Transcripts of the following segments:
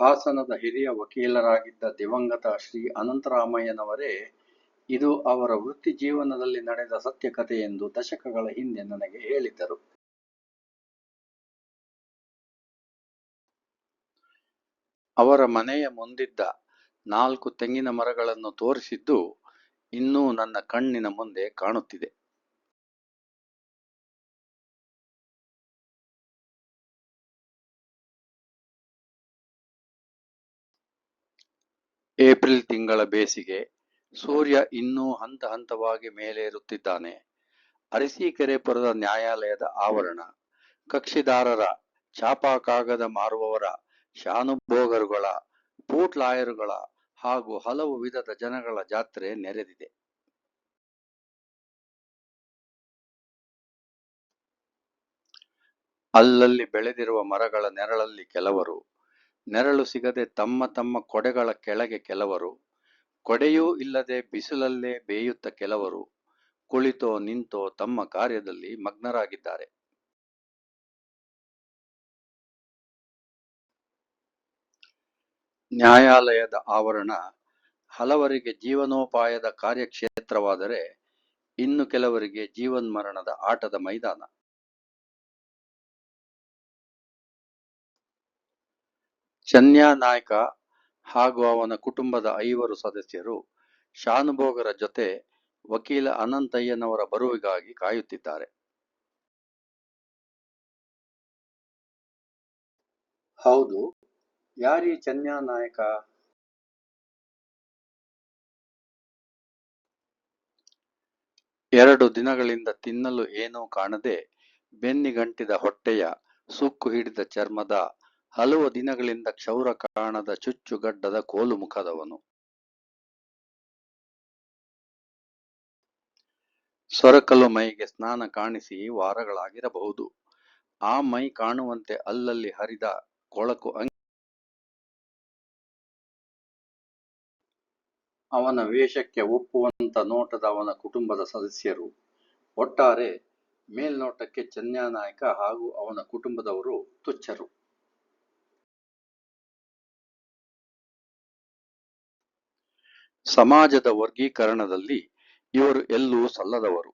ಹಾಸನದ ಹಿರಿಯ ವಕೀಲರಾಗಿದ್ದ ದಿವಂಗತ ಶ್ರೀ ಅನಂತರಾಮಯ್ಯನವರೇ, ಇದು ಅವರ ವೃತ್ತಿ ಜೀವನದಲ್ಲಿ ನಡೆದ ಸತ್ಯ ಎಂದು ದಶಕಗಳ ಹಿಂದೆ ನನಗೆ ಹೇಳಿದ್ದರು. ಅವರ ಮನೆಯ ಮುಂದಿದ್ದ ನಾಲ್ಕು ತೆಂಗಿನ ಮರಗಳನ್ನು ತೋರಿಸಿದ್ದು ಇನ್ನೂ ನನ್ನ ಕಣ್ಣಿನ ಮುಂದೆ ಕಾಣುತ್ತಿದೆ. ಏಪ್ರಿಲ್ ತಿಂಗಳ ಬೇಸಿಗೆ ಸೂರ್ಯ ಇನ್ನೂ ಹಂತ ಹಂತವಾಗಿ ಮೇಲೇರುತ್ತಿದ್ದಾನೆ. ಅರಸೀಕೆರೆಪುರದ ನ್ಯಾಯಾಲಯದ ಆವರಣ. ಕಕ್ಷಿದಾರರ ಛಾಪಾ ಕಾಗದ ಮಾರುವವರ ಶಾನುಭೋಗರುಗಳ ಬೂಟ್ ಲಾಯರುಗಳ ಹಾಗೂ ಹಲವು ವಿಧದ ಜನಗಳ ಜಾತ್ರೆ ನೆರೆದಿದೆ. ಅಲ್ಲಲ್ಲಿ ಬೆಳೆದಿರುವ ಮರಗಳ ನೆರಳಲ್ಲಿ ಕೆಲವರು ನೆರಳು ಸಿಗದೆ ತಮ್ಮ ತಮ್ಮ ಕೊಡೆಗಳ ಕೆಳಗೆ ಕೆಲವರು, ಕೊಡೆಯೂ ಇಲ್ಲದೆ ಬಿಸಿಲಲ್ಲೇ ಬೇಯುತ್ತ ಕೆಲವರು, ಕುಳಿತೋ ನಿಂತೋ ತಮ್ಮ ಕಾರ್ಯದಲ್ಲಿ ಮಗ್ನರಾಗಿದ್ದಾರೆ. ನ್ಯಾಯಾಲಯದ ಆವರಣ ಹಲವರಿಗೆ ಜೀವನೋಪಾಯದ ಕಾರ್ಯಕ್ಷೇತ್ರವಾದರೆ ಇನ್ನು ಕೆಲವರಿಗೆ ಜೀವನ್ಮರಣದ ಆಟದ ಮೈದಾನ. ಚನ್ಯಾ ನಾಯ್ಕ ಹಾಗೂ ಅವನ ಕುಟುಂಬದ ಐವರು ಸದಸ್ಯರು ಶಾನುಭೋಗರ ಜೊತೆ ವಕೀಲ ಅನಂತಯ್ಯನವರ ಬರುವಿಗಾಗಿ ಕಾಯುತ್ತಿದ್ದಾರೆ. ಹೌದು ಯಾರಿ ಚನ್ಯಾ ನಾಯಕ? ಎರಡು ದಿನಗಳಿಂದ ತಿನ್ನಲು ಏನೂ ಕಾಣದೆ ಬೆನ್ನಿಗಂಟಿದ ಹೊಟ್ಟೆಯ ಸುಕ್ಕು ಹಿಡಿದ ಚರ್ಮದ ಹಲವು ದಿನಗಳಿಂದ ಕ್ಷೌರ ಕಾಣದ ಚುಚ್ಚುಗಡ್ಡದ ಕೋಲು ಮುಖದವನು. ಸೊರಕಲು ಮೈಗೆ ಸ್ನಾನ ಕಾಣಿಸಿ ವಾರಗಳಾಗಿರಬಹುದು. ಆ ಮೈ ಕಾಣುವಂತೆ ಅಲ್ಲಲ್ಲಿ ಹರಿದ ಕೊಳಕು ಅವನ ವೇಷಕ್ಕೆ ಒಪ್ಪುವಂತ ನೋಟದ ಅವನ ಕುಟುಂಬದ ಸದಸ್ಯರು. ಒಟ್ಟಾರೆ ಮೇಲ್ನೋಟಕ್ಕೆ ಚನ್ಯಾನಾಯಕ ಹಾಗೂ ಅವನ ಕುಟುಂಬದವರು ತುಚ್ಛರು. ಸಮಾಜದ ವರ್ಗೀಕರಣದಲ್ಲಿ ಇವರು ಎಲ್ಲೂ ಸಲ್ಲದವರು.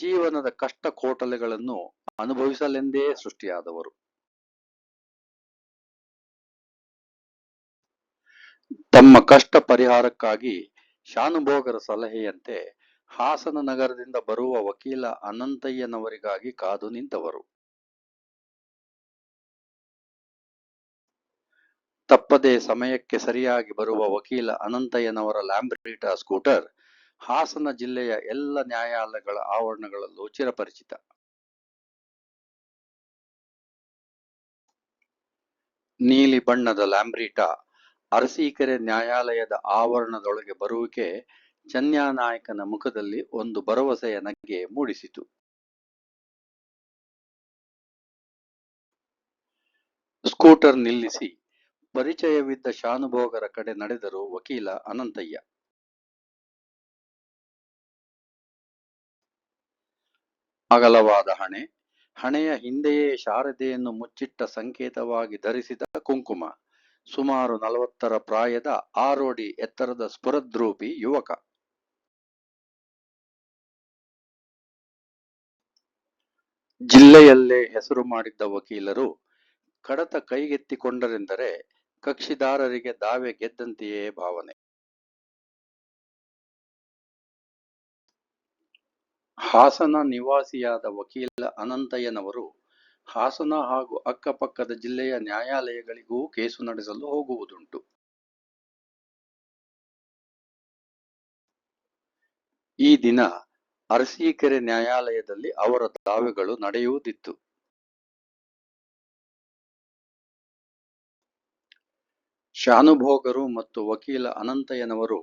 ಜೀವನದ ಕಷ್ಟ ಕೋಟಲೆಗಳನ್ನು ಅನುಭವಿಸಲೆಂದೇ ಸೃಷ್ಟಿಯಾದವರು. ತಮ್ಮ ಕಷ್ಟ ಪರಿಹಾರಕ್ಕಾಗಿ ಶಾನುಭೋಗರ ಸಲಹೆಯಂತೆ ಹಾಸನ ನಗರದಿಂದ ಬರುವ ವಕೀಲ ಅನಂತಯ್ಯನವರಿಗಾಗಿ ಕಾದು ನಿಂತವರು. ತಪ್ಪದೆ ಸಮಯಕ್ಕೆ ಸರಿಯಾಗಿ ಬರುವ ವಕೀಲ ಅನಂತಯ್ಯನವರ ಲ್ಯಾಂಬ್ರೀಟಾ ಸ್ಕೂಟರ್ ಹಾಸನ ಜಿಲ್ಲೆಯ ಎಲ್ಲ ನ್ಯಾಯಾಲಯಗಳ ಆವರಣಗಳಲ್ಲೂ ಚಿರಪರಿಚಿತ. ನೀಲಿ ಬಣ್ಣದ ಲ್ಯಾಂಬ್ರೀಟಾ ಅರಸೀಕೆರೆ ನ್ಯಾಯಾಲಯದ ಆವರಣದೊಳಗೆ ಬರುವಿಕೆ ನಾಯಕನ ಮುಖದಲ್ಲಿ ಒಂದು ಭರವಸೆಯ ನಗೆ ಮೂಡಿಸಿತು. ಸ್ಕೂಟರ್ ನಿಲ್ಲಿಸಿ ಪರಿಚಯವಿದ್ದ ಶಾನುಭೋಗರ ಕಡೆ ನಡೆದರು ವಕೀಲ ಅನಂತಯ್ಯ. ಅಗಲವಾದ ಹಣೆ, ಹಣೆಯ ಹಿಂದೆಯೇ ಶಾರದೆಯನ್ನು ಮುಚ್ಚಿಟ್ಟ ಸಂಕೇತವಾಗಿ ಧರಿಸಿದ ಕುಂಕುಮ, ಸುಮಾರು ನಲವತ್ತರ ಪ್ರಾಯದ ಆರೋಡಿ ಎತ್ತರದ ಸ್ಫುರದ್ರೂಪಿ ಯುವಕ. ಜಿಲ್ಲೆಯಲ್ಲೇ ಹೆಸರು ಮಾಡಿದ್ದ ವಕೀಲರು ಕಡತ ಕೈಗೆತ್ತಿಕೊಂಡರೆಂದರೆ ಕಕ್ಷಿದಾರರಿಗೆ ದಾವೆ ಗೆದ್ದಂತೆಯೇ ಭಾವನೆ. ಹಾಸನ ನಿವಾಸಿಯಾದ ವಕೀಲ ಅನಂತಯ್ಯನವರು ಹಾಸನ ಹಾಗೂ ಅಕ್ಕಪಕ್ಕದ ಜಿಲ್ಲೆಯ ನ್ಯಾಯಾಲಯಗಳಿಗೂ ಕೇಸು ನಡೆಸಲು ಹೋಗುವುದುಂಟು. ಈ ದಿನ ಅರಸೀಕೆರೆ ನ್ಯಾಯಾಲಯದಲ್ಲಿ ಅವರ ದಾವೆಗಳು ನಡೆಯುವುದಿತ್ತು. ಶಾನುಭೋಗರು ಮತ್ತು ವಕೀಲ ಅನಂತಯ್ಯನವರು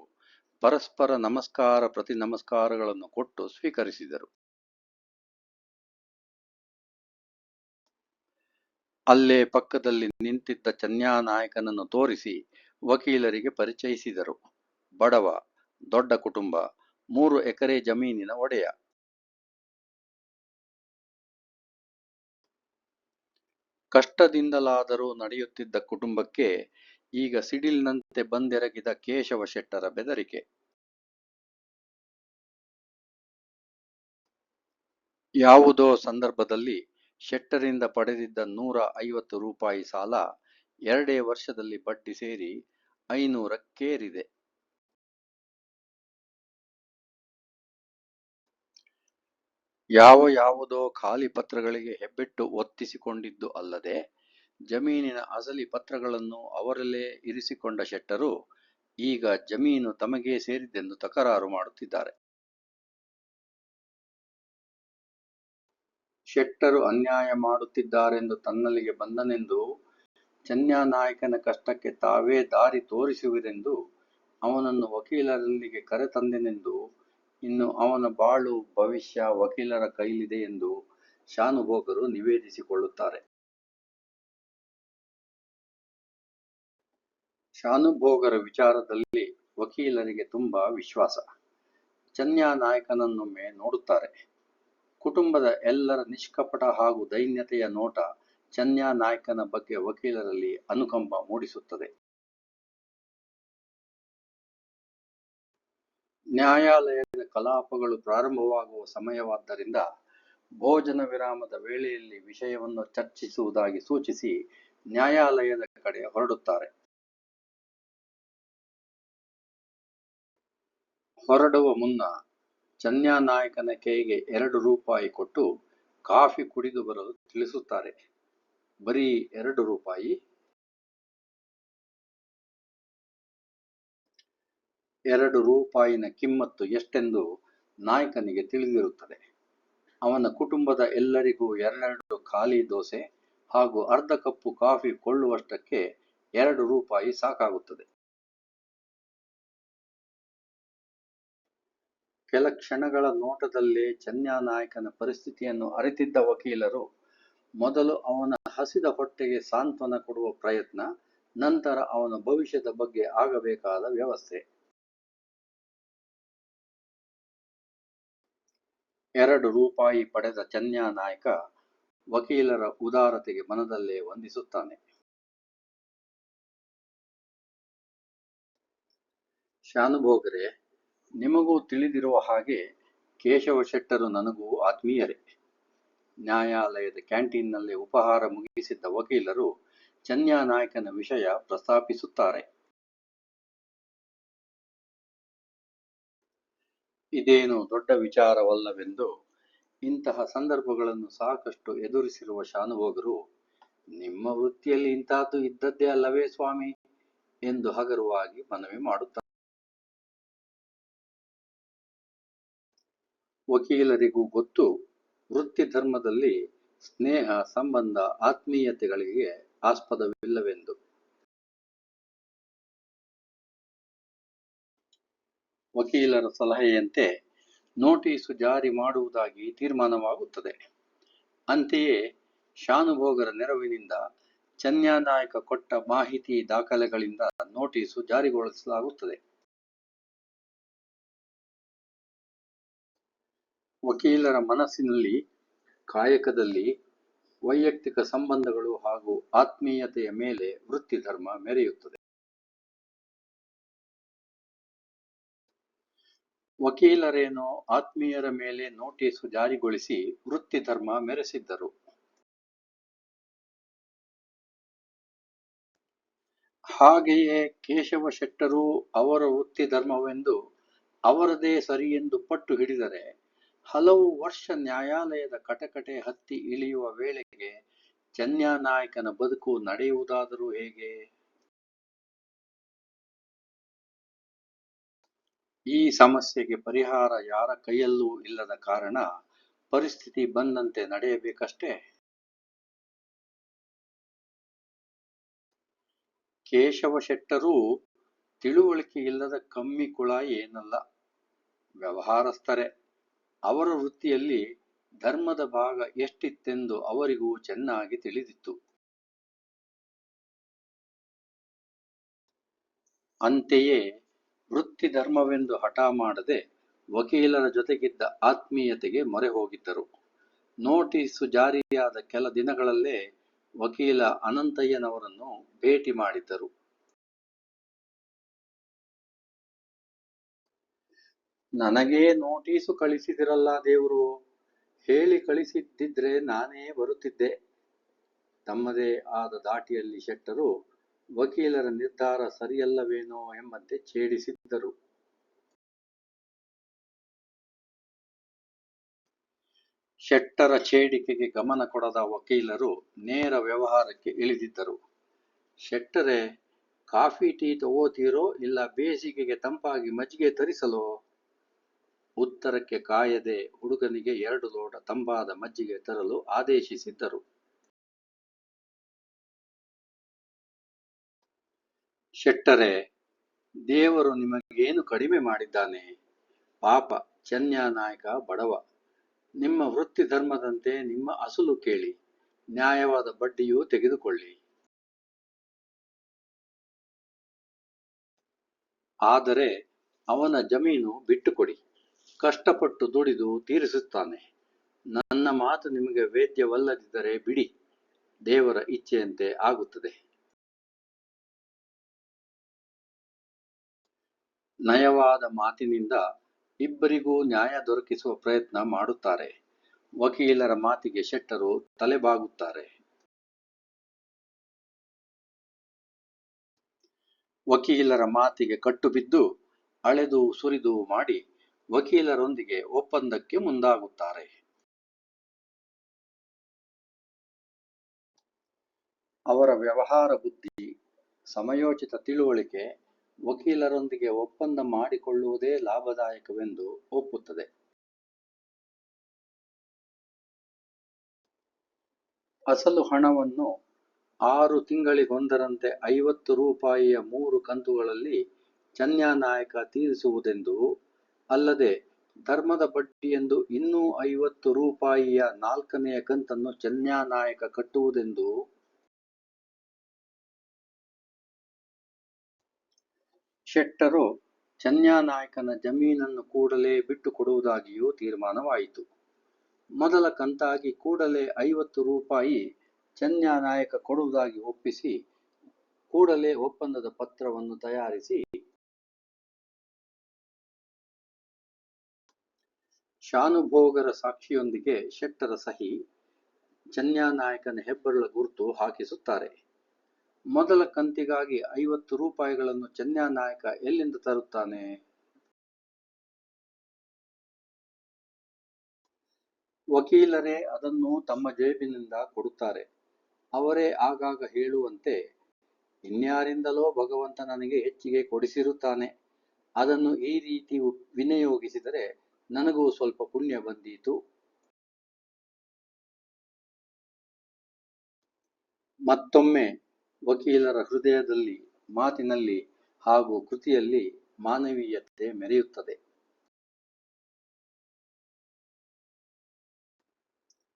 ಪರಸ್ಪರ ನಮಸ್ಕಾರ ಪ್ರತಿ ನಮಸ್ಕಾರಗಳನ್ನು ಕೊಟ್ಟು ಸ್ವೀಕರಿಸಿದರು. ಅಲ್ಲೇ ಪಕ್ಕದಲ್ಲಿ ನಿಂತಿದ್ದ ಚನ್ಯಾ ನಾಯಕನನ್ನು ತೋರಿಸಿ ವಕೀಲರಿಗೆ ಪರಿಚಯಿಸಿದರು. ಬಡವ, ದೊಡ್ಡ ಕುಟುಂಬ, ಮೂರು ಎಕರೆ ಜಮೀನಿನ ಒಡೆಯ. ಕಷ್ಟದಿಂದಲಾದರೂ ನಡೆಯುತ್ತಿದ್ದ ಕುಟುಂಬಕ್ಕೆ ಈಗ ಸಿಡಿಲಿನಂತೆ ಬಂದೆರಗಿದ ಕೇಶವ ಶೆಟ್ಟರ ಬೆದರಿಕೆ. ಯಾವುದೋ ಸಂದರ್ಭದಲ್ಲಿ ಶೆಟ್ಟರಿಂದ ಪಡೆದಿದ್ದ ನೂರ ಐವತ್ತು ರೂಪಾಯಿ ಸಾಲ ಎರಡೇ ವರ್ಷದಲ್ಲಿ ಬಡ್ಡಿ ಸೇರಿ ಐನೂರಕ್ಕೇರಿದೆ. ಯಾವ ಯಾವುದೋ ಖಾಲಿ ಪತ್ರಗಳಿಗೆ ಹೆಬ್ಬೆಟ್ಟು ಒತ್ತಿಸಿಕೊಂಡಿದ್ದು ಅಲ್ಲದೆ ಜಮೀನಿನ ಅಸಲಿ ಪತ್ರಗಳನ್ನು ಅವರಲ್ಲೇ ಇರಿಸಿಕೊಂಡ ಶೆಟ್ಟರು ಈಗ ಜಮೀನು ತಮಗೇ ಸೇರಿದ್ದೆಂದು ತಕರಾರು ಮಾಡುತ್ತಿದ್ದಾರೆ. ಶೆಟ್ಟರು ಅನ್ಯಾಯ ಮಾಡುತ್ತಿದ್ದಾರೆಂದು ತನ್ನಲ್ಲಿಗೆ ಬಂದನೆಂದು ಚನ್ಯಾನಾಯಕನ ಕಷ್ಟಕ್ಕೆ ತಾವೇ ದಾರಿ ತೋರಿಸುವಿರೆಂದು ಅವನನ್ನು ವಕೀಲರಲ್ಲಿಗೆ ಕರೆತಂದೆನೆಂದು ಇನ್ನು ಅವನ ಬಾಳು ಭವಿಷ್ಯ ವಕೀಲರ ಕೈಲಿದೆ ಎಂದು ಶಾನುಭೋಗರು ನಿವೇದಿಸಿಕೊಳ್ಳುತ್ತಾರೆ. ಶಾನುಭೋಗರ ವಿಚಾರದಲ್ಲಿ ವಕೀಲರಿಗೆ ತುಂಬಾ ವಿಶ್ವಾಸ. ಚನ್ಯಾ ನಾಯಕನನ್ನೊಮ್ಮೆ ನೋಡುತ್ತಾರೆ. ಕುಟುಂಬದ ಎಲ್ಲರ ನಿಷ್ಕಪಟ ಹಾಗೂ ದೈನ್ಯತೆಯ ನೋಟ ಚನ್ಯಾನಾಯಕನ ಬಗ್ಗೆ ವಕೀಲರಲ್ಲಿ ಅನುಕಂಪ ಮೂಡಿಸುತ್ತದೆ. ನ್ಯಾಯಾಲಯದ ಕಲಾಪಗಳು ಪ್ರಾರಂಭವಾಗುವ ಸಮಯವಾದ್ದರಿಂದ ಭೋಜನ ವಿರಾಮದ ವೇಳೆಯಲ್ಲಿ ವಿಷಯವನ್ನು ಚರ್ಚಿಸುವುದಾಗಿ ಸೂಚಿಸಿ ನ್ಯಾಯಾಲಯದ ಕಡೆ ಹೊರಡುತ್ತಾರೆ. ಹೊರಡುವ ಮುನ್ನ ಚನ್ಯಾನಾಯಕನ ಕೈಗೆ ಎರಡು ರೂಪಾಯಿ ಕೊಟ್ಟು ಕಾಫಿ ಕುಡಿದು ಬರಲು ತಿಳಿಸುತ್ತಾರೆ. ಬರೀ ಎರಡು ರೂಪಾಯಿ. ಎರಡು ರೂಪಾಯಿನ ಕಿಮ್ಮತ್ತು ಎಷ್ಟೆಂದು ನಾಯಕನಿಗೆ ತಿಳಿದಿರುತ್ತದೆ. ಅವನ ಕುಟುಂಬದ ಎಲ್ಲರಿಗೂ ಎರಡೆರಡು ಖಾಲಿ ದೋಸೆ ಹಾಗೂ ಅರ್ಧ ಕಪ್ಪು ಕಾಫಿ ಕೊಳ್ಳುವಷ್ಟಕ್ಕೆ ಎರಡು ರೂಪಾಯಿ ಸಾಕಾಗುತ್ತದೆ. ಕೆಲ ಕ್ಷಣಗಳ ನೋಟದಲ್ಲೇ ಚನ್ಯಾನಾಯಕನ ಪರಿಸ್ಥಿತಿಯನ್ನು ಅರಿತಿದ್ದ ವಕೀಲರು, ಮೊದಲು ಅವನ ಹಸಿದ ಹೊಟ್ಟೆಗೆ ಸಾಂತ್ವನ ಕೊಡುವ ಪ್ರಯತ್ನ, ನಂತರ ಅವನ ಭವಿಷ್ಯದ ಬಗ್ಗೆ ಆಗಬೇಕಾದ ವ್ಯವಸ್ಥೆ. ಎರಡು ರೂಪಾಯಿ ಪಡೆದ ಚನ್ಯಾನಾಯಕ ವಕೀಲರ ಉದಾರತೆಗೆ ಮನದಲ್ಲೇ ವಂದಿಸುತ್ತಾನೆ. ಶಾನುಭೋಗರೆ ನಿಮಗೂ ತಿಳಿದಿರುವ ಹಾಗೆ ಕೇಶವ ಶೆಟ್ಟರು ನನಗೂ ಆತ್ಮೀಯರೇ. ನ್ಯಾಯಾಲಯದ ಕ್ಯಾಂಟೀನ್ನಲ್ಲಿ ಉಪಹಾರ ಮುಗಿಸಿದ್ದ ವಕೀಲರು ಚನ್ಯಾನಾಯಕನ ವಿಷಯ ಪ್ರಸ್ತಾಪಿಸುತ್ತಾರೆ. ಇದೇನು ದೊಡ್ಡ ವಿಚಾರವಲ್ಲವೆಂದು ಇಂತಹ ಸಂದರ್ಭಗಳನ್ನು ಸಾಕಷ್ಟು ಎದುರಿಸಿರುವ ಶಾನುಭೋಗರು, ನಿಮ್ಮ ವೃತ್ತಿಯಲ್ಲಿ ಇಂತಹದ್ದು ಇದ್ದದ್ದೇ ಅಲ್ಲವೇ ಸ್ವಾಮಿ? ಎಂದು ಹಗರವಾಗಿ ಮನವಿ ಮಾಡುತ್ತಾರೆ. ವಕೀಲರಿಗೂ ಗೊತ್ತು, ವೃತ್ತಿ ಧರ್ಮದಲ್ಲಿ ಸ್ನೇಹ, ಸಂಬಂಧ, ಆತ್ಮೀಯತೆಗಳಿಗೆ ಆಸ್ಪದವಿಲ್ಲವೆಂದು. ವಕೀಲರ ಸಲಹೆಯಂತೆ ನೋಟಿಸು ಜಾರಿ ಮಾಡುವುದಾಗಿ ತೀರ್ಮಾನವಾಗುತ್ತದೆ. ಅಂತೆಯೇ ಶಾನುಭೋಗರ ನೆರವಿನಿಂದ ಚನ್ಯಾನಾಯಕ ಕೊಟ್ಟ ಮಾಹಿತಿ ದಾಖಲೆಗಳಿಂದ ನೋಟಿಸು ಜಾರಿಗೊಳಿಸಲಾಗುತ್ತದೆ. ವಕೀಲರ ಮನಸ್ಸಿನಲ್ಲಿ ಕಾಯಕದಲ್ಲಿ ವೈಯಕ್ತಿಕ ಸಂಬಂಧಗಳು ಹಾಗೂ ಆತ್ಮೀಯತೆಯ ಮೇಲೆ ವೃತ್ತಿ ಧರ್ಮ ಮೆರೆಯುತ್ತದೆ. ವಕೀಲರೇನೋ ಆತ್ಮೀಯರ ಮೇಲೆ ನೋಟಿಸು ಜಾರಿಗೊಳಿಸಿ ವೃತ್ತಿ ಧರ್ಮ ಮೆರೆಸಿದ್ದರು. ಹಾಗೆಯೇ ಕೇಶವ ಶೆಟ್ಟರು ಅವರ ವೃತ್ತಿ ಧರ್ಮವೆಂದು ಅವರದೇ ಸರಿಯೆಂದು ಪಟ್ಟು ಹಿಡಿದರೆ ಹಲವು ವರ್ಷ ನ್ಯಾಯಾಲಯದ ಕಟಕಟೆ ಹತ್ತಿ ಇಳಿಯುವ ವೇಳೆಗೆ ಚನ್ಯಾನಾಯಕನ ಬದುಕು ನಡೆಯುವುದಾದರೂ ಹೇಗೆ? ಈ ಸಮಸ್ಯೆಗೆ ಪರಿಹಾರ ಯಾರ ಕೈಯಲ್ಲೂ ಇಲ್ಲದ ಕಾರಣ ಪರಿಸ್ಥಿತಿ ಬಂದಂತೆ ನಡೆಯಬೇಕಷ್ಟೇ? ಕೇಶವ ಶೆಟ್ಟರು ತಿಳುವಳಿಕೆ ಇಲ್ಲದ ಕಮ್ಮಿ ಕುಳ ಏನಲ್ಲ. ವ್ಯವಹಾರಸ್ಥರೇ. ಅವರ ವೃತ್ತಿಯಲ್ಲಿ ಧರ್ಮದ ಭಾಗ ಎಷ್ಟಿತ್ತೆಂದು ಅವರಿಗೂ ಚೆನ್ನಾಗಿ ತಿಳಿದಿತ್ತು. ಅಂತೆಯೇ ವೃತ್ತಿ ಧರ್ಮವೆಂದು ಹಠ ಮಾಡದೆ ವಕೀಲರ ಜೊತೆಗಿದ್ದ ಆತ್ಮೀಯತೆಗೆ ಮೊರೆ ಹೋಗಿದ್ದರು. ನೋಟಿಸು ಜಾರಿಯಾದ ಕೆಲ ದಿನಗಳಲ್ಲೇ ವಕೀಲ ಅನಂತಯ್ಯನವರನ್ನು ಭೇಟಿ ಮಾಡಿದ್ದರು. ನನಗೇ ನೋಟೀಸು ಕಳಿಸಿದಿರಲ್ಲ ದೇವರು. ಹೇಳಿ ಕಳಿಸಿದ್ದಿದ್ರೆ ನಾನೇ ಬರುತ್ತಿದ್ದೆ. ತಮ್ಮದೇ ಆದ ದಾಟಿಯಲ್ಲಿ ಶೆಟ್ಟರು, ವಕೀಲರ ನಿರ್ಧಾರ ಸರಿಯಲ್ಲವೇನೋ ಎಂಬಂತೆ ಛೇಡಿಸಿದ್ದರು. ಶೆಟ್ಟರ ಛೇಡಿಕೆಗೆ ಗಮನ ಕೊಡದ ವಕೀಲರು ನೇರ ವ್ಯವಹಾರಕ್ಕೆ ಇಳಿದಿದ್ದರು. ಶೆಟ್ಟರೆ, ಕಾಫಿ ಟೀ ತಗೋತೀರೋ ಇಲ್ಲ ಬೇಸಿಗೆಗೆ ತಂಪಾಗಿ ಮಜ್ಜಿಗೆ ತರಿಸಲೋ? ಉತ್ತರಕ್ಕೆ ಕಾಯದೆ ಹುಡುಗನಿಗೆ ಎರಡು ಲೋಟ ತಂಪಾದ ಮಜ್ಜಿಗೆ ತರಲು ಆದೇಶಿಸಿದ್ದರು. ಶೆಟ್ಟರೆ, ದೇವರು ನಿಮಗೇನು ಕಡಿಮೆ ಮಾಡಿದ್ದಾನೆ? ಪಾಪ ನಾಯಕ, ಬಡವ. ನಿಮ್ಮ ವೃತ್ತಿ ಧರ್ಮದಂತೆ ನಿಮ್ಮ ಅಸಲು ಕೇಳಿ. ನ್ಯಾಯವಾದ ಬಡ್ಡಿಯೂ ತೆಗೆದುಕೊಳ್ಳಿ. ಆದರೆ ಅವನ ಜಮೀನು ಬಿಟ್ಟುಕೊಡಿ. ಕಷ್ಟಪಟ್ಟು ದುಡಿದು ತೀರಿಸುತ್ತಾನೆ. ನನ್ನ ಮಾತು ನಿಮಗೆ ವೇದ್ಯವಲ್ಲದಿದ್ದರೆ ಬಿಡಿ, ದೇವರ ಇಚ್ಛೆಯಂತೆ ಆಗುತ್ತದೆ. ನಯವಾದ ಮಾತಿನಿಂದ ಇಬ್ಬರಿಗೂ ನ್ಯಾಯ ದೊರಕಿಸುವ ಪ್ರಯತ್ನ ಮಾಡುತ್ತಾರೆ. ವಕೀಲರ ಮಾತಿಗೆ ಶೆಟ್ಟರು ತಲೆಬಾಗುತ್ತಾರೆ. ವಕೀಲರ ಮಾತಿಗೆ ಕಟ್ಟುಬಿದ್ದು ಅಳೆದು ಸುರಿದು ಮಾಡಿ ವಕೀಲರೊಂದಿಗೆ ಒಪ್ಪಂದಕ್ಕೆ ಮುಂದಾಗುತ್ತಾರೆ. ಅವರ ವ್ಯವಹಾರ ಬುದ್ಧಿ, ಸಮಯೋಚಿತ ತಿಳುವಳಿಕೆ ವಕೀಲರೊಂದಿಗೆ ಒಪ್ಪಂದ ಮಾಡಿಕೊಳ್ಳುವುದೇ ಲಾಭದಾಯಕವೆಂದು ಒಪ್ಪುತ್ತದೆ. ಅಸಲು ಹಣವನ್ನು ಆರು ತಿಂಗಳಿಗೊಂದರಂತೆ ಐವತ್ತು ರೂಪಾಯಿಯ ಮೂರು ಕಂತುಗಳಲ್ಲಿ ಚನ್ಯಾನಾಯಕ ತೀರಿಸುವುದೆಂದು ಅಲ್ಲದೆ ಧರ್ಮದ ಬಡ್ಡಿಯೆಂದು ಇನ್ನೂ ಐವತ್ತು ರೂಪಾಯಿಯ ನಾಲ್ಕನೆಯ ಕಂತನ್ನು ಚನ್ಯಾನಾಯಕ ಕಟ್ಟುವುದೆಂದು ಶೆಟ್ಟರು ಚನ್ಯಾನಾಯಕನ ಜಮೀನನ್ನು ಕೂಡಲೇ ಬಿಟ್ಟು ಕೊಡುವುದಾಗಿಯೂ ತೀರ್ಮಾನವಾಯಿತು. ಮೊದಲ ಕಂತಾಗಿ ಕೂಡಲೇ ಐವತ್ತು ರೂಪಾಯಿ ಚನ್ಯಾನಾಯಕ ಕೊಡುವುದಾಗಿ ಒಪ್ಪಿಸಿ, ಕೂಡಲೇ ಒಪ್ಪಂದದ ಪತ್ರವನ್ನು ತಯಾರಿಸಿ ಶಾನುಭೋಗರ ಸಾಕ್ಷಿಯೊಂದಿಗೆ ಶೆಟ್ಟರ ಸಹಿ ಚನ್ಯಾನಾಯಕನ ಹೆಬ್ಬರಳ ಗುರುತು ಹಾಕಿಸುತ್ತಾರೆ. ಮೊದಲ ಕಂತಿಗಾಗಿ ಐವತ್ತು ರೂಪಾಯಿಗಳನ್ನು ಚನ್ಯಾನಾಯಕ ಎಲ್ಲಿಂದ ತರುತ್ತಾನೆ? ವಕೀಲರೇ, ಅದನ್ನು ತಮ್ಮ ಜೇಬಿನಿಂದ ಕೊಡುತ್ತಾರೆ. ಅವರೇ ಆಗಾಗ ಹೇಳುವಂತೆ, ಇನ್ಯಾರಿಂದಲೋ ಭಗವಂತ ನನಗೆ ಹೆಚ್ಚಿಗೆ ಕೊಡಿಸಿರುತ್ತಾನೆ. ಅದನ್ನು ಈ ರೀತಿ ವಿನಿಯೋಗಿಸಿದರೆ ನನಗೂ ಸ್ವಲ್ಪ ಪುಣ್ಯ ಬಂದೀತು. ಮತ್ತೊಮ್ಮೆ ವಕೀಲರ ಹೃದಯದಲ್ಲಿ, ಮಾತಿನಲ್ಲಿ ಹಾಗೂ ಕೃತಿಯಲ್ಲಿ ಮಾನವೀಯತೆ ಮೆರೆಯುತ್ತದೆ.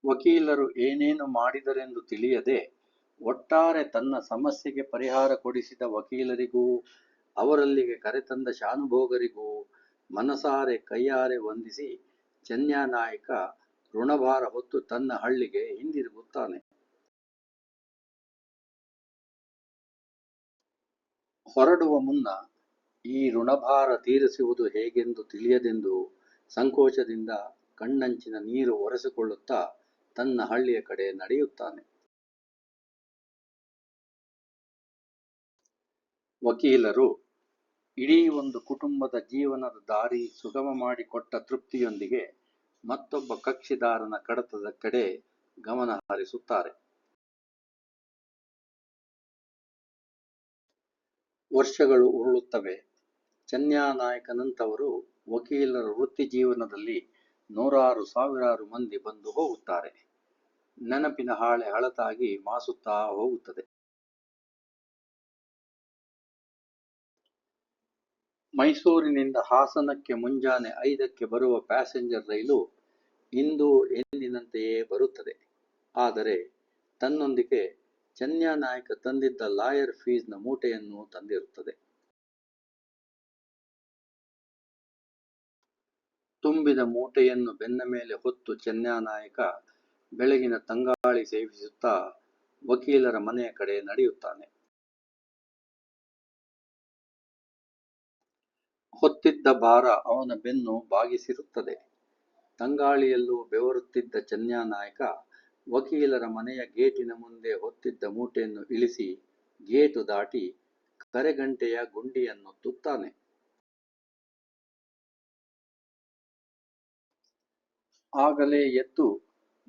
ವಕೀಲರು ಏನೇನು ಮಾಡಿದರೆಂದು ತಿಳಿಯದೆ, ಒಟ್ಟಾರೆ ತನ್ನ ಸಮಸ್ಯೆಗೆ ಪರಿಹಾರ ಕೊಡಿಸಿದ ವಕೀಲರಿಗೂ, ಅವರಲ್ಲಿಗೆ ಕರೆತಂದ ಶಾನುಭೋಗರಿಗೂ ಮನಸಾರೆ ಕೈಯಾರೆ ವಂದಿಸಿ ಜನ್ಯಾನಾಯಕ ಋಣಭಾರ ಹೊತ್ತು ತನ್ನ ಹಳ್ಳಿಗೆ ಹಿಂದಿರುಗುತ್ತಾನೆ. ಹೊರಡುವ ಮುನ್ನ ಈ ಋಣಭಾರ ತೀರಿಸುವುದು ಹೇಗೆಂದು ತಿಳಿಯದೆಂದು ಸಂಕೋಚದಿಂದ ಕಣ್ಣಂಚಿನ ನೀರು ಒರೆಸಿಕೊಳ್ಳುತ್ತಾ ತನ್ನ ಹಳ್ಳಿಯ ಕಡೆ ನಡೆಯುತ್ತಾನೆ. ವಕೀಲರು ಇಡೀ ಒಂದು ಕುಟುಂಬದ ಜೀವನದ ದಾರಿ ಸುಗಮ ಮಾಡಿಕೊಟ್ಟ ತೃಪ್ತಿಯೊಂದಿಗೆ ಮತ್ತೊಬ್ಬ ಕಕ್ಷಿದಾರನ ಕಡತದ ಕಡೆ ಗಮನ ಹರಿಸುತ್ತಾರೆ. ವರ್ಷಗಳು ಉರುಳುತ್ತವೆ. ಚನ್ಯಾನಾಯಕನಂತವರು ವಕೀಲರ ವೃತ್ತಿ ಜೀವನದಲ್ಲಿ ನೂರಾರು ಸಾವಿರಾರು ಮಂದಿ ಬಂದು ಹೋಗುತ್ತಾರೆ. ನೆನಪಿನ ಹಾಳೆ ಹಳತಾಗಿ ಮಾಸುತ್ತಾ ಹೋಗುತ್ತದೆ. ಮೈಸೂರಿನಿಂದ ಹಾಸನಕ್ಕೆ ಮುಂಜಾನೆ ಐದಕ್ಕೆ ಬರುವ ಪ್ಯಾಸೆಂಜರ್ ರೈಲು ಇಂದು ಎಂದಿನಂತೆಯೇ ಬರುತ್ತದೆ. ಆದರೆ ತನ್ನೊಂದಿಗೆ ಚನ್ಯಾನಾಯಕ ತಂದಿದ್ದ ಲಾಯರ್ ಫೀಸ್ನ ಮೂಟೆಯನ್ನು ತಂದಿರುತ್ತದೆ. ತುಂಬಿದ ಮೂಟೆಯನ್ನು ಬೆನ್ನ ಮೇಲೆ ಹೊತ್ತು ಚನ್ಯಾನಾಯಕ ಬೆಳಗಿನ ತಂಗಾಳಿ ಸೇವಿಸುತ್ತಾ ವಕೀಲರ ಮನೆಯ ಕಡೆ ನಡೆಯುತ್ತಾನೆ. ಹೊತ್ತಿದ್ದ ಭಾರ ಅವನ ಬೆನ್ನು ಬಾಗಿಸಿರುತ್ತದೆ. ತಂಗಾಳಿಯಲ್ಲೂ ಬೆವರುತ್ತಿದ್ದ ಚನ್ಯಾನಾಯಕ ವಕೀಲರ ಮನೆಯ ಗೇಟಿನ ಮುಂದೆ ಹೊತ್ತಿದ್ದ ಮೂಟೆಯನ್ನು ಇಳಿಸಿ ಗೇಟು ದಾಟಿ ಕರೆಗಂಟೆಯ ಗುಂಡಿಯನ್ನೊತ್ತುತ್ತಾನೆ ಆಗಲೇ ಎದ್ದು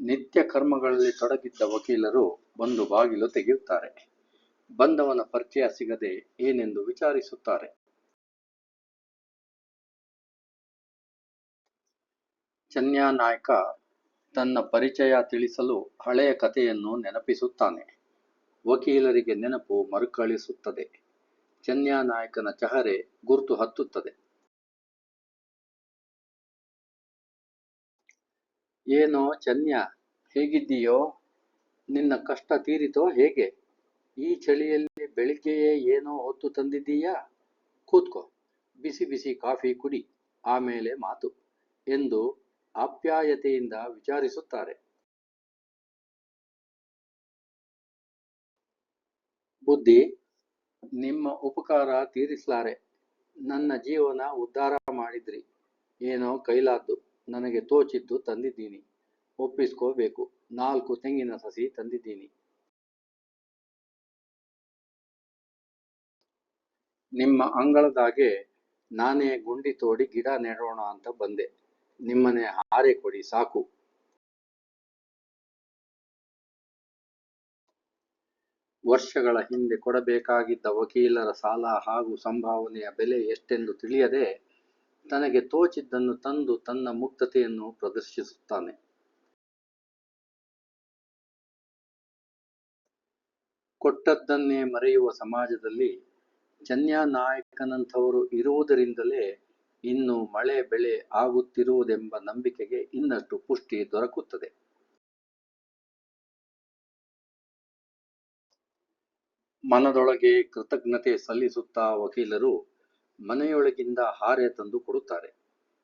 ನಿತ್ಯ ಕರ್ಮಗಳಲ್ಲಿ ತೊಡಗಿದ್ದ ವಕೀಲರು ಬಂದು ಬಾಗಿಲು ತೆಗೆಯುತ್ತಾರೆ. ಬಂದವನ ಪರಿಚಯ ಸಿಗದೆ ಏನೆಂದು ವಿಚಾರಿಸುತ್ತಾರೆ. ಚನ್ಯಾನಾಯಕ ತನ್ನ ಪರಿಚಯ ತಿಳಿಸಲು ಹಳೆಯ ಕಥೆಯನ್ನು ನೆನಪಿಸುತ್ತಾನೆ. ವಕೀಲರಿಗೆ ನೆನಪು ಮರುಕಳಿಸುತ್ತದೆ. ಚನ್ಯಾನಾಯಕನ ಚಹರೆ ಗುರುತು ಹತ್ತುತ್ತದೆ. ಏನೋ ಚನ್ಯಾ, ಹೇಗಿದ್ದೀಯೋ? ನಿನ್ನ ಕಷ್ಟ ತೀರಿತೋ ಹೇಗೆ? ಈ ಚಳಿಯಲ್ಲಿ ಬೆಳಿಗ್ಗೆಯೇ ಏನೋ ಹೊತ್ತು ತಂದಿದ್ದೀಯಾ? ಕೂತ್ಕೋ, ಬಿಸಿ ಬಿಸಿ ಕಾಫಿ ಕುಡಿ, ಆಮೇಲೆ ಮಾತು ಎಂದು ಆಪ್ಯಾಯತೆಯಿಂದ ವಿಚಾರಿಸುತ್ತಾರೆ. ಬುದ್ಧಿ, ನಿಮ್ಮ ಉಪಕಾರ ತೀರಿಸಲಾರೆ. ನನ್ನ ಜೀವನ ಉದ್ಧಾರ ಮಾಡಿದ್ರಿ. ಏನೋ ಕೈಲಾದ್ದು, ನನಗೆ ತೋಚಿದ್ದು ತಂದಿದ್ದೀನಿ. ಒಪ್ಪಿಸ್ಕೋಬೇಕು. ನಾಲ್ಕು ತೆಂಗಿನ ಸಸಿ ತಂದಿದ್ದೀನಿ. ನಿಮ್ಮ ಅಂಗಳದಾಗೆ ನಾನೇ ಗುಂಡಿ ತೋಡಿ ಗಿಡ ನೆಡೋಣ ಅಂತ ಬಂದೆ. ನಿಮ್ಮನೆ ಹಾರೆ ಕೊಡಿ, ಸಾಕು. ವರ್ಷಗಳ ಹಿಂದೆ ಕೊಡಬೇಕಾಗಿದ್ದ ವಕೀಲರ ಸಾಲ ಹಾಗೂ ಸಂಭಾವನೆಯ ಬೆಲೆ ಎಷ್ಟೆಂದು ತಿಳಿಯದೆ ತನಗೆ ತೋಚಿದ್ದನ್ನು ತಂದು ತನ್ನ ಮುಕ್ತತೆಯನ್ನು ಪ್ರದರ್ಶಿಸುತ್ತಾನೆ. ಕೊಟ್ಟದ್ದನ್ನೇ ಮರೆಯುವ ಸಮಾಜದಲ್ಲಿ ಜನ್ಯ ನಾಯಕನಂಥವರು ಇರುವುದರಿಂದಲೇ ಇನ್ನು ಮಳೆ ಬೆಳೆ ಆಗುತ್ತಿರುವುದೆಂಬ ನಂಬಿಕೆಗೆ ಇನ್ನಷ್ಟು ಪುಷ್ಟಿ ದೊರಕುತ್ತದೆ. ಮನದೊಳಗೆ ಕೃತಜ್ಞತೆ ಸಲ್ಲಿಸುತ್ತಾ ವಕೀಲರು ಮನೆಯೊಳಗಿಂದ ಹಾರೆ ತಂದು ಕೊಡುತ್ತಾರೆ.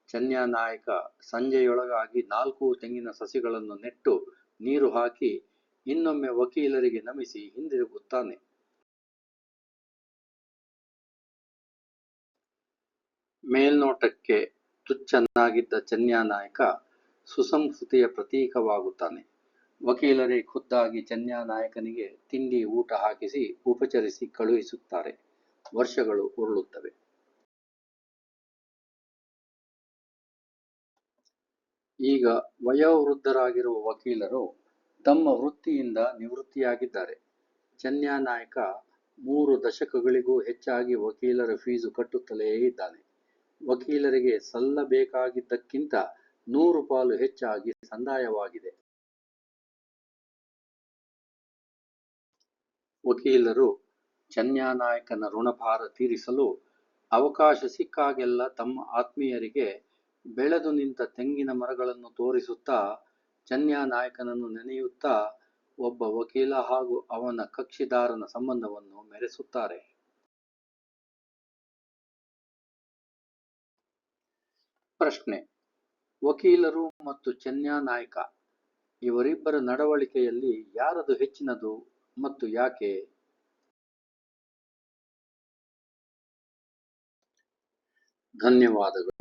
ಚನ್ಯಾನಾಯಕ ಸಂಜೆಯೊಳಗಾಗಿ ನಾಲ್ಕು ತೆಂಗಿನ ಸಸಿಗಳನ್ನು ನೆಟ್ಟು ನೀರು ಹಾಕಿ ಇನ್ನೊಮ್ಮೆ ವಕೀಲರಿಗೆ ನಮಿಸಿ ಹಿಂದಿರುಗುತ್ತಾನೆ. ಮೇಲ್ನೋಟಕ್ಕೆ ತುಚ್ಚನಾಗಿದ್ದ ಚನ್ಯಾನಾಯಕ ಸುಸಂಸ್ಕೃತಿಯ ಪ್ರತೀಕವಾಗುತ್ತಾನೆ. ವಕೀಲರೇ ಖುದ್ದಾಗಿ ಚನ್ಯಾನಾಯಕನಿಗೆ ತಿಂಡಿ, ಊಟ ಹಾಕಿಸಿ ಉಪಚರಿಸಿ ಕಳುಹಿಸುತ್ತಾರೆ. ವರ್ಷಗಳು ಉರುಳುತ್ತವೆ. ಈಗ ವಯೋವೃದ್ಧರಾಗಿರುವ ವಕೀಲರು ತಮ್ಮ ವೃತ್ತಿಯಿಂದ ನಿವೃತ್ತಿಯಾಗಿದ್ದಾರೆ. ಚನ್ಯಾನಾಯಕ ಮೂರು ದಶಕಗಳಿಗೂ ಹೆಚ್ಚಾಗಿ ವಕೀಲರ ಫೀಸು ಕಟ್ಟುತ್ತಲೇ ಇದ್ದಾನೆ. ವಕೀಲರಿಗೆ ಸಲ್ಲಬೇಕಾಗಿದ್ದಕ್ಕಿಂತ ನೂರು ಪಾಲು ಹೆಚ್ಚಾಗಿ ಸಂದಾಯವಾಗಿದೆ. ವಕೀಲರು ಚನ್ಯಾನಾಯಕನ ಋಣಭಾರ ತೀರಿಸಲು ಅವಕಾಶ ಸಿಕ್ಕಾಗೆಲ್ಲ ತಮ್ಮ ಆತ್ಮೀಯರಿಗೆ ಬೆಳೆದು ನಿಂತ ತೆಂಗಿನ ಮರಗಳನ್ನು ತೋರಿಸುತ್ತಾ ಚನ್ಯಾನಾಯಕನನ್ನು ನೆನೆಯುತ್ತಾ ಒಬ್ಬ ವಕೀಲ ಹಾಗೂ ಅವನ ಕಕ್ಷಿದಾರನ ಸಂಬಂಧವನ್ನು ಮೆರೆಸುತ್ತಾರೆ. ಪ್ರಶ್ನೆ. ವಕೀಲರು ಮತ್ತು ಚನ್ಯಾನಾಯಕ ಇವರಿಬ್ಬರ ನಡವಳಿಕೆಯಲ್ಲಿ ಯಾರದು ಹೆಚ್ಚಿನದು ಮತ್ತು ಯಾಕೆ? ಧನ್ಯವಾದಗಳು.